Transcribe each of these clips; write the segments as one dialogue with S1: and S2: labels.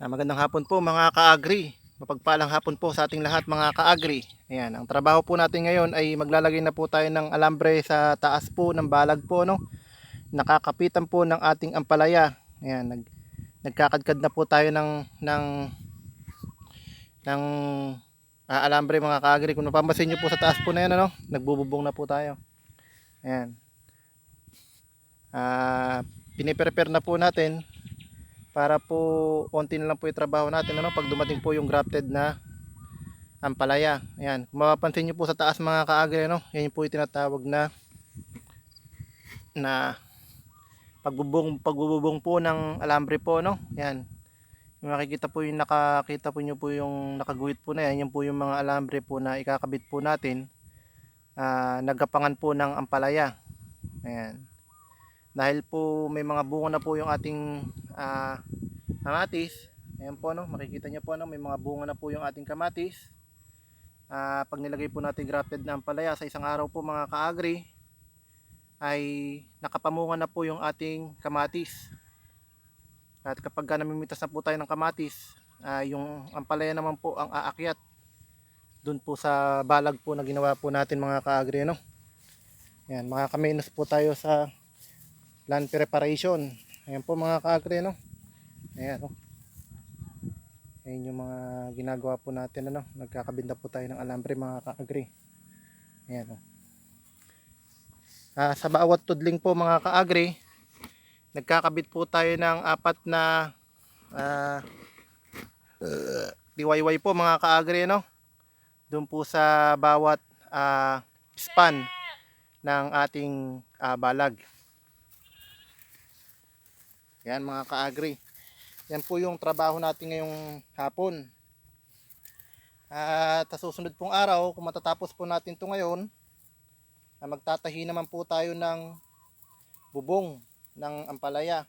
S1: Ah, magandang hapon po mga ka-agri. Mapagpalang hapon po sa ating lahat mga ka-agri. Ayan, ang trabaho po natin ngayon ay maglalagay na po tayo ng alambre sa taas po ng balag po no. Nakakapitan po ng ating ampalaya. Ayan, nag nagkakadkad na po tayo ng ng ng ah, alambre mga ka-agri. Kung napapansin niyo po sa taas po na yan ano, nagbububong na po tayo. Ayan. Ah, piniprepare na po natin para po konti na lang po yung trabaho natin ano pag dumating po yung grafted na ampalaya. Ayan. Kung mapapansin nyo po sa taas mga kaagri ano yan po yung tinatawag na na pagbubong pagbubong po ng alambre po no yan makikita po yung nakakita po nyo po yung nakaguhit po na yan yan po yung mga alambre po na ikakabit po natin ah nagapangan po ng ampalaya. Ayan dahil po may mga bunga na po yung ating ah, kamatis. Ayan po no? Makikita nyo po no? May mga bunga na po yung ating kamatis. Ah, pag nilagay po natin grafted na ampalaya sa isang araw po mga kaagri ay nakapamunga na po yung ating kamatis. At kapag ka namimitas na po tayo ng kamatis ah, yung ampalaya naman po ang aakyat dun po sa balag po na ginawa po natin mga kaagri no? Yan makakaminos po tayo sa land preparation. Ayan po mga kaagri no. Ayan oh. Ayan yung mga ginagawa po natin ano. Nagkakabinda po tayo ng alambre mga kaagri. Ayan oh. Ah, sa bawat tudling po mga kaagri, nagkakabit po tayo ng apat na ah, uh, DIY po mga kaagri no. Doon po sa bawat ah, span ng ating ah, balag. Yan mga kaagri. Yan po yung trabaho natin ngayong hapon. At sa susunod pong araw, kung matatapos po natin to ngayon, magtatahi naman po tayo ng bubong ng ampalaya.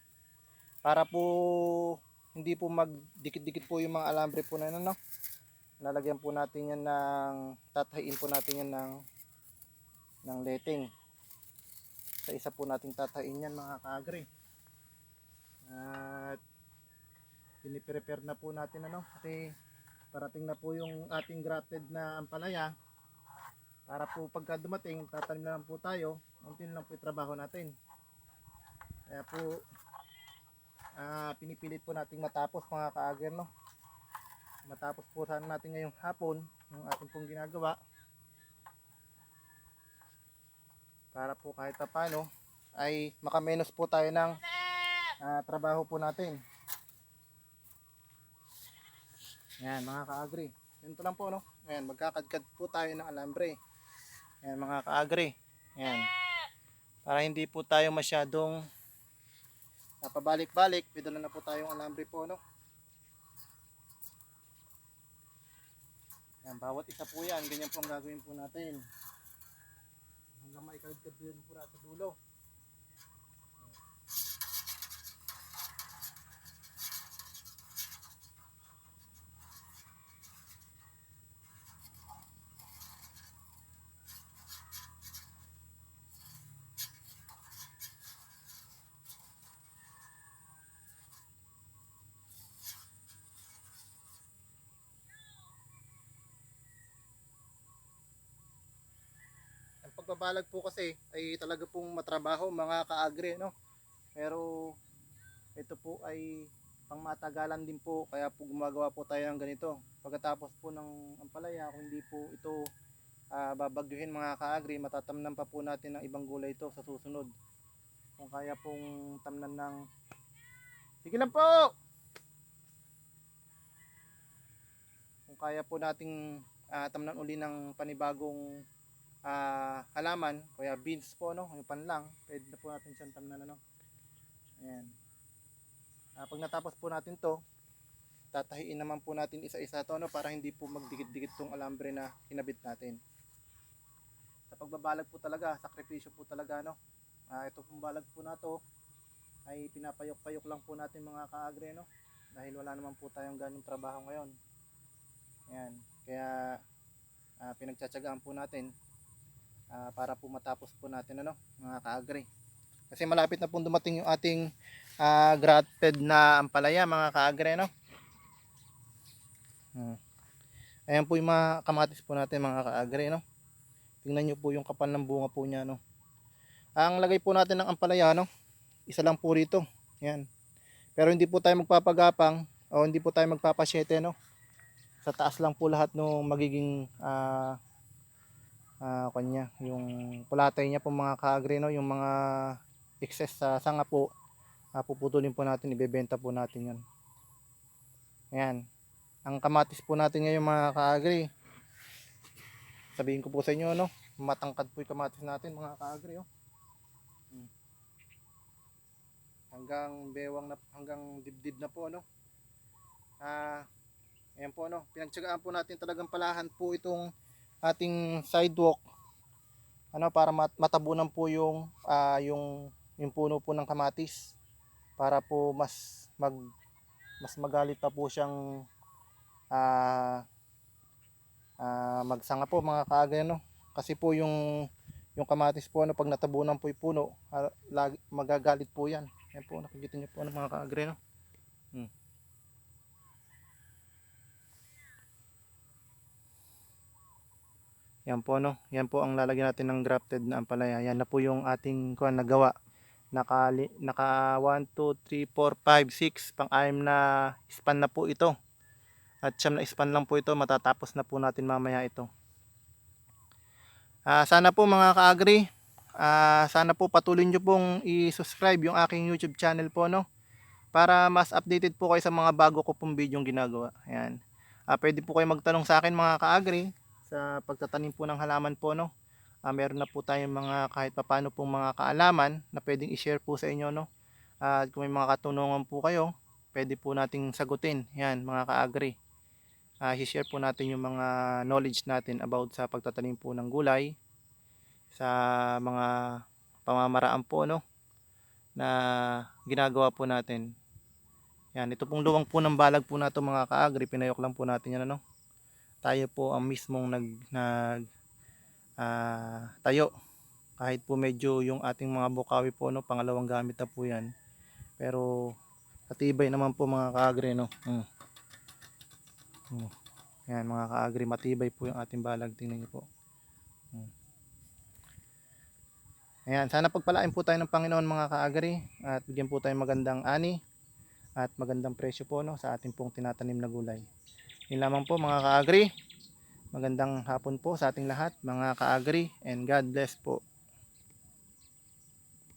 S1: Para po hindi po magdikit-dikit po yung mga alambre po na yun, no? Lalagyan po natin yan ng, tatahiin po natin yan ng, ng letting. Sa isa po nating tatahiin yan mga kaagri. At piniprepare na po natin ano kasi parating na po yung ating grafted na ampalaya. Para po pagka dumating tatanim na lang po tayo. Unti na lang po trabaho natin. Kaya po ah, pinipilit po nating matapos mga kaager no? Matapos po sana natin ngayong hapon yung ating pong ginagawa. Para po kahit pa paano ay makamenos po tayo ng ah, trabaho po natin. Yan mga kaagri. Lang po no. Ayan, magkakadkad po tayo ng alambre. Ayan mga kaagri. Ayan. Para hindi po tayo masyadong napabalik-balik, pidala na po tayong alambre po no. Ayan, bawat isa po yan. Ganyan po ang gagawin po natin. Hanggang maikadkad din po na sa dulo. ang pagbabalag po kasi ay talaga pong matrabaho mga kaagri no? Pero ito po ay pangmatagalan din po kaya po gumagawa po tayo ng ganito. Pagkatapos po ng ampalaya kung hindi po ito ah, babagyuhin mga kaagri matatamnan pa po natin ng ibang gulay ito sa susunod. Kung kaya pong tamnan ng sige lang po! Kung kaya po nating ah, tamnan uli ng panibagong ah halaman, kaya beans po no, yung panlang, pwede na po natin siyang tamnan ano. Ayan. Ah, pag natapos po natin to, tatahiin naman po natin isa-isa to no para hindi po magdikit-dikit tong alambre na kinabit natin. Sa pagbabalag po talaga, sakripisyo po talaga no. Ah, ito pong balag po na to ay pinapayok-payok lang po natin mga kaagre no dahil wala naman po tayong ganong trabaho ngayon. Ayan. Kaya ah, pinagtsatsagaan po natin ah, para po matapos po natin ano mga kaagri kasi malapit na pong dumating yung ating ah, grafted na ampalaya mga kaagri no Hmm. Ayan po yung mga kamatis po natin mga kaagri, no? Tingnan nyo po yung kapal ng bunga po niya, no? Ang lagay po natin ng ampalaya, no? Isa lang po rito. Yan. Pero hindi po tayo magpapagapang o hindi po tayo magpapasyete, no? Sa taas lang po lahat no magiging ah ah, kanya, yung pulatay niya po mga kaagri, no? Yung mga excess sa sanga po, ah, puputulin po natin, ibebenta po natin yan. Ayan. Ang kamatis po natin ngayon mga kaagri. Sabihin ko po sa inyo, no? Matangkad po yung kamatis natin mga kaagri, oh. Hmm. Hanggang bewang na, hanggang dibdib na po, no? Ah, ayan po, no? Pinagtsagaan po natin talagang palahan po itong ating sidewalk. Ano, para mat- matabunan po yung, ah, yung, yung puno po ng kamatis. Para po mas mag mas magalit pa po siyang ah ah, magsanga po mga kaagay no kasi po yung yung kamatis po ano pag natabunan po yung puno ah, lagi, magagalit po yan yan po nakikita niyo po ano mga kaagay no hmm. Yan po no yan po ang lalagyan natin ng grafted na ampalaya. Yan na po yung ating kuan nagawa. Naka naka 1 2 3 4 5 6 pang-anim na span na po ito. At siyam na span lang po ito. Matatapos na po natin mamaya ito. Ah, sana po mga kaagri ah, sana po patuloy nyo pong i-subscribe yung aking youtube channel po no para mas updated po kayo sa mga bago ko pong video ginagawa. Ayan. Ah, pwede po kayo magtanong sa akin mga kaagri sa pagtatanim po ng halaman po no Ah, meron na po tayong mga kahit papano pong mga kaalaman na pwedeng i-share po sa inyo no. At kung may mga katunungan po kayo pwede po nating sagutin. Yan mga kaagri. Uh, share po natin yung mga knowledge natin about sa pagtatanim po ng gulay sa mga pamamaraan po no na ginagawa po natin. Yan ito pong luwang po ng balag po nato mga kaagri. Pinayok lang po natin yan ano tayo po ang mismong nag, nag ah, tayo kahit po medyo yung ating mga bukawi po no pangalawang gamit na po yan pero katibay naman po mga kaagri no mm. Mm. yan mga kaagri matibay po yung ating balag tingnan niyo po mm. ayan sana pagpalain po tayo ng Panginoon mga kaagri at bigyan po tayo magandang ani at magandang presyo po no sa ating pong tinatanim na gulay yun lamang po mga kaagri Magandang hapon po sa ating lahat mga kaagri and God bless po.